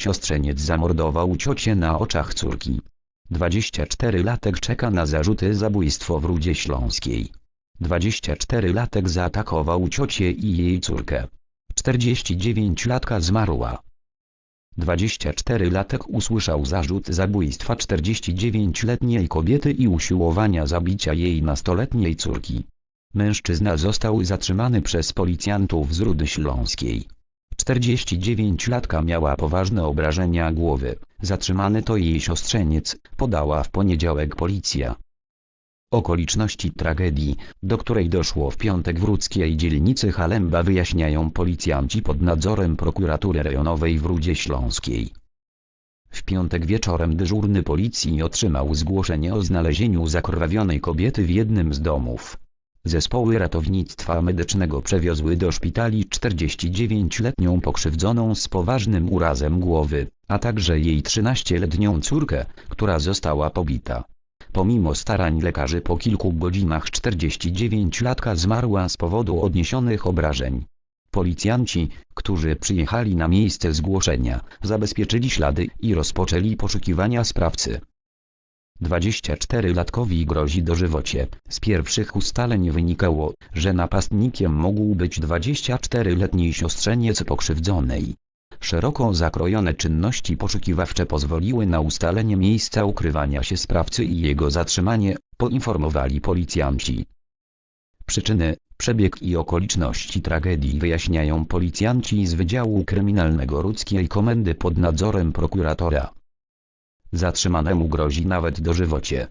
Siostrzeniec zamordował ciocię na oczach córki. 24-latek czeka na zarzuty zabójstwo w Rudzie Śląskiej. 24-latek zaatakował ciocię i jej córkę. 49-latka zmarła. 24-latek usłyszał zarzut zabójstwa 49-letniej kobiety i usiłowania zabicia jej nastoletniej córki. Mężczyzna został zatrzymany przez policjantów z Rudy Śląskiej. 49-latka miała poważne obrażenia głowy. Zatrzymany to jej siostrzeniec, podała w poniedziałek policja. Okoliczności tragedii, do której doszło w piątek w rudzkiej dzielnicy Halemba wyjaśniają policjanci pod nadzorem prokuratury rejonowej w Rudzie Śląskiej. W piątek wieczorem dyżurny policji otrzymał zgłoszenie o znalezieniu zakrwawionej kobiety w jednym z domów. Zespoły ratownictwa medycznego przewiozły do szpitali 49-letnią pokrzywdzoną z poważnym urazem głowy, a także jej 13-letnią córkę, która została pobita. Pomimo starań lekarzy po kilku godzinach 49-latka zmarła z powodu odniesionych obrażeń. Policjanci, którzy przyjechali na miejsce zgłoszenia, zabezpieczyli ślady i rozpoczęli poszukiwania sprawcy. 24-latkowi grozi dożywocie. Z pierwszych ustaleń wynikało, że napastnikiem mógł być 24-letni siostrzeniec pokrzywdzonej. Szeroko zakrojone czynności poszukiwawcze pozwoliły na ustalenie miejsca ukrywania się sprawcy i jego zatrzymanie, poinformowali policjanci. Przyczyny, przebieg i okoliczności tragedii wyjaśniają policjanci z Wydziału Kryminalnego Rudzkiej Komendy pod nadzorem prokuratora. Zatrzymanemu grozi nawet dożywocie.